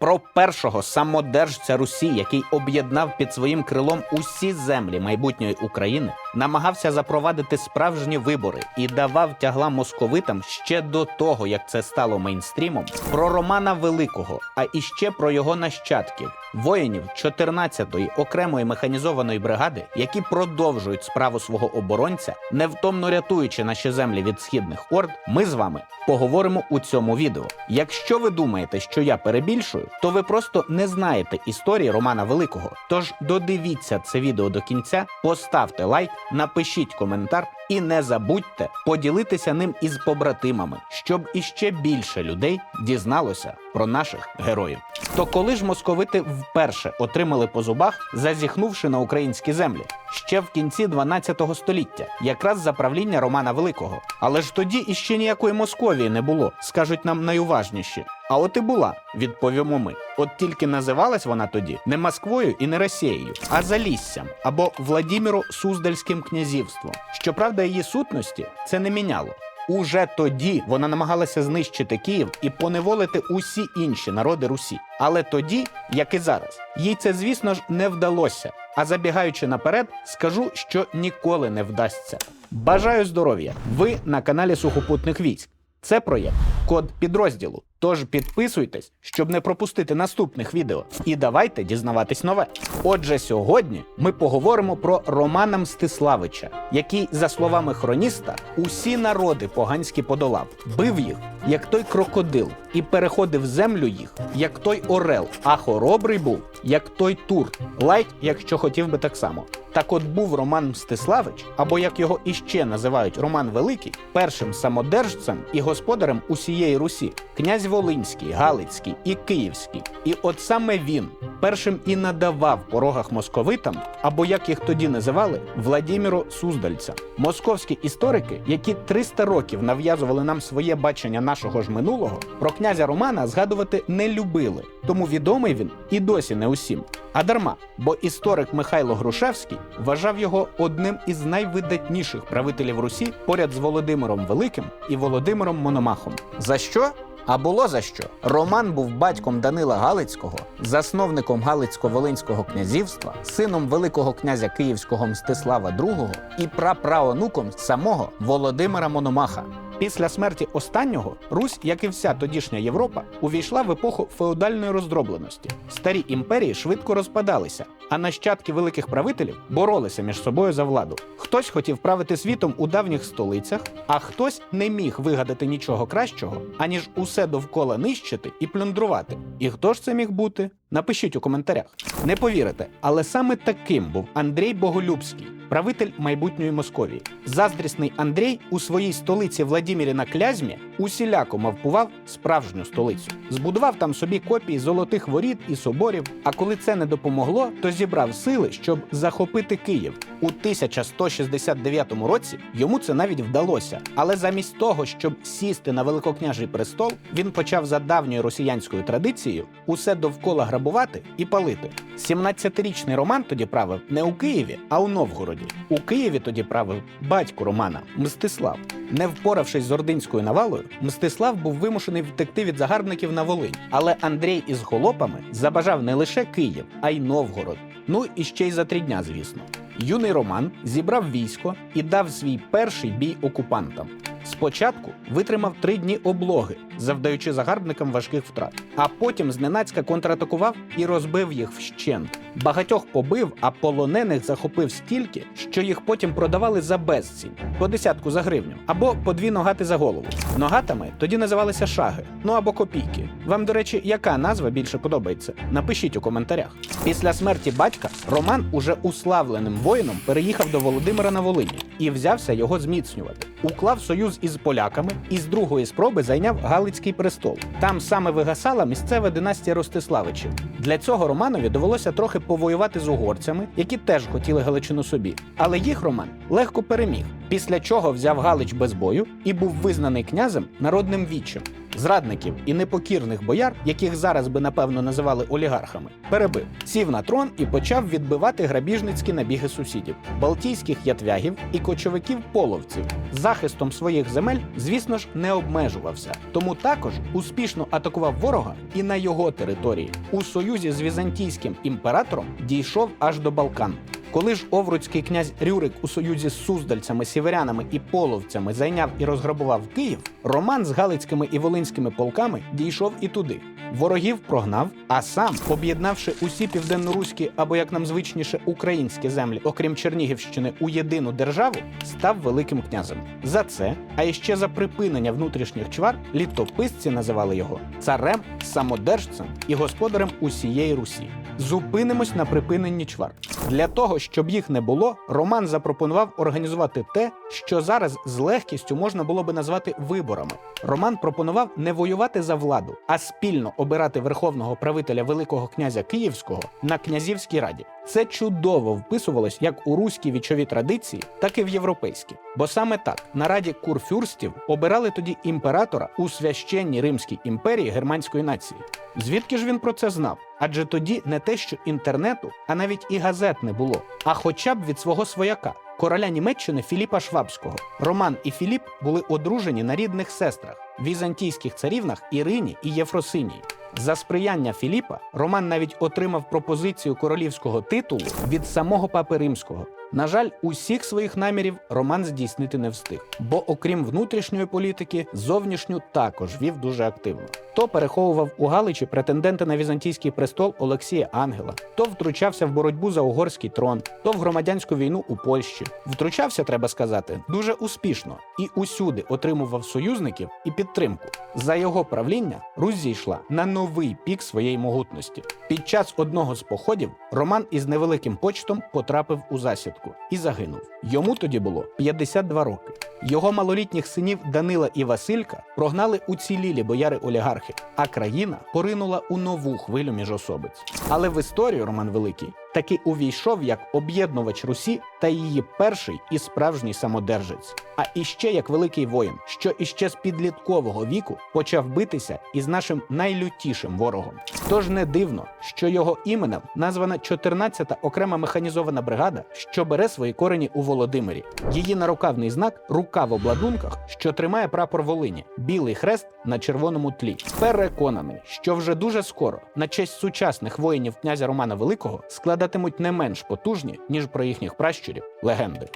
Про першого самодержця Русі, який об'єднав під своїм крилом усі землі майбутньої України, намагався запровадити справжні вибори і давав тягла московитам ще до того, як це стало мейнстрімом, про Романа Великого, а іще про його нащадків, воїнів 14-ї окремої механізованої бригади, які продовжують справу свого оборонця, невтомно рятуючи наші землі від східних орд. Ми з вами поговоримо у цьому відео. Якщо ви думаєте, що я перебільшую, то ви просто не знаєте історії Романа Великого. Тож додивіться це відео до кінця, поставте лайк, напишіть коментар і не забудьте поділитися ним із побратимами, щоб іще більше людей дізналося про наших героїв. То коли ж московити вперше отримали по зубах, зазіхнувши на українські землі? Ще в кінці 12 століття, якраз за правління Романа Великого. Але ж тоді іще ніякої Московії не було, скажуть нам найуважніші. А от і була, відповімо ми. От тільки називалась вона тоді не Москвою і не Росією, а Заліссям або Владіміро Суздальським князівством. Щоправда, її сутності це не міняло. Уже тоді вона намагалася знищити Київ і поневолити усі інші народи Русі. Але тоді, як і зараз, їй це, звісно ж, не вдалося. А забігаючи наперед, скажу, що ніколи не вдасться. Бажаю здоров'я! Ви на каналі Сухопутних військ. Це проєкт код підрозділу. Тож підписуйтесь, щоб не пропустити наступних відео. І давайте дізнаватись нове. Отже, сьогодні ми поговоримо про Романа Мстиславича, який, за словами хроніста, усі народи поганські подолав, бив їх, як той крокодил, і переходив землю їх, як той орел, а хоробрий був, як той тур. Лайк, якщо хотів би так само. Так от був Роман Мстиславич, або як його іще називають Роман Великий, першим самодержцем і господарем усієї Русі, князь Волинський, Галицький і Київський. І от саме він першим і надавав порогах московитам, або як їх тоді називали, Владіміру Суздальця. Московські історики, які 300 років нав'язували нам своє бачення нашого ж минулого, про князя Романа згадувати не любили, тому відомий він і досі не усім. А дарма, бо історик Михайло Грушевський вважав його одним із найвидатніших правителів Русі поряд з Володимиром Великим і Володимиром Мономахом. За що? А було за що? Роман був батьком Данила Галицького, засновником Галицько-Волинського князівства, сином Великого князя Київського Мстислава II і прапраонуком самого Володимира Мономаха. Після смерті останнього Русь, як і вся тодішня Європа, увійшла в епоху феодальної роздробленості. Старі імперії швидко розпадалися, а нащадки великих правителів боролися між собою за владу. Хтось хотів правити світом у давніх столицях, а хтось не міг вигадати нічого кращого, аніж усе довкола нищити і плюндрувати. І хто ж це міг бути? Напишіть у коментарях. Не повірите, але саме таким був Андрій Боголюбський, правитель майбутньої Московії. Заздрісний Андрій у своїй столиці Владімірі на Клязьмі усіляко мавпував справжню столицю. Збудував там собі копії золотих воріт і соборів. А коли це не допомогло, то зібрав сили, щоб захопити Київ. У 1169 році йому це навіть вдалося. Але замість того, щоб сісти на великокняжий престол, він почав за давньою росіянською традицією усе довкола грабувати і палити. 17-річний Роман тоді правив не у Києві, а у Новгороді. У Києві тоді правив батько Романа Мстислав. Не впоравшись з ординською навалою, Мстислав був вимушений втекти від загарбників на Волинь. Але Андрій із холопами забажав не лише Київ, а й Новгород. Ну і ще й за три дня, звісно. Юний Роман зібрав військо і дав свій перший бій окупантам. Спочатку витримав три дні облоги, завдаючи загарбникам важких втрат, а потім зненацька контратакував і розбив їх вщент. Багатьох побив, а полонених захопив стільки, що їх потім продавали за безцінь по десятку за гривню або по дві ногати за голову. Ногатами тоді називалися шаги, ну або копійки. Вам, до речі, яка назва більше подобається? Напишіть у коментарях. Після смерті батька Роман уже уславленим воїном переїхав до Володимира на Волині і взявся його зміцнювати. Уклав союз із поляками і з другої спроби зайняв Галицький престол. Там саме вигасала місцева династія Ростиславичів. Для цього Романові довелося трохи повоювати з угорцями, які теж хотіли Галичину собі. Але їх Роман легко переміг. Після чого взяв Галич без бою і був визнаний князем народним вічем. Зрадників і непокірних бояр, яких зараз би напевно називали олігархами, перебив, сів на трон і почав відбивати грабіжницькі набіги сусідів, балтійських ятвягів і кочовиків половців. Захистом своїх земель, звісно ж, не обмежувався, тому також успішно атакував ворога і на його території. У союзі з візантійським імператором дійшов аж до Балкан. Коли ж овруцький князь Рюрик у союзі з суздальцями, сіверянами і половцями зайняв і розграбував Київ, Роман з галицькими і волинськими полками дійшов і туди. Ворогів прогнав, а сам, об'єднавши усі південноруські або як нам звичніше українські землі, окрім Чернігівщини, у єдину державу, став великим князем. За це, а іще за припинення внутрішніх чвар, літописці називали його царем, самодержцем і господарем усієї Русі. Зупинимось на припиненні чвар. Для того, щоб їх не було, Роман запропонував організувати те, що зараз з легкістю можна було би назвати виборами. Роман пропонував не воювати за владу, а спільно обирати верховного правителя Великого князя Київського на князівській раді. Це чудово вписувалось як у руській вічові традиції, так і в європейські. Бо саме так на раді курфюрстів обирали тоді імператора у священній Римській імперії германської нації. Звідки ж він про це знав? Адже тоді не те, що інтернету, а навіть і газет не було, а хоча б від свого свояка. Короля Німеччини Філіпа Швабського. Роман і Філіп були одружені на рідних сестрах візантійських царівнах Ірині і Єфросинії. За сприяння Філіпа Роман навіть отримав пропозицію королівського титулу від самого папи римського. На жаль, усіх своїх намірів Роман здійснити не встиг, бо окрім внутрішньої політики, зовнішню також вів дуже активно. То переховував у Галичі претендента на візантійський престол Олексія Ангела, то втручався в боротьбу за угорський трон, то в громадянську війну у Польщі. Втручався, треба сказати, дуже успішно і усюди отримував союзників і підтримку. За його правління Русь зійшла на новий пік своєї могутності. Під час одного з походів Роман із невеликим почтом потрапив у засідку і загинув. Йому тоді було 52 роки. Його малолітніх синів Данила і Василька прогнали уцілілі бояри олігархи, а країна поринула у нову хвилю міжособиць. Але в історію Роман Великий таки увійшов як об'єднувач Русі та її перший і справжній самодержець. А іще як великий воїн, що іще з підліткового віку почав битися із нашим найлютішим ворогом. Тож не дивно, що його іменем названа 14-та окрема механізована бригада, що бере свої корені у Володимирі. Її нарукавний знак рука в обладунках, що тримає прапор Волині, білий хрест на червоному тлі. Переконаний, що вже дуже скоро на честь сучасних воїнів князя Романа Великого складатимуть не менш потужні, ніж про їхніх пращурів легенди.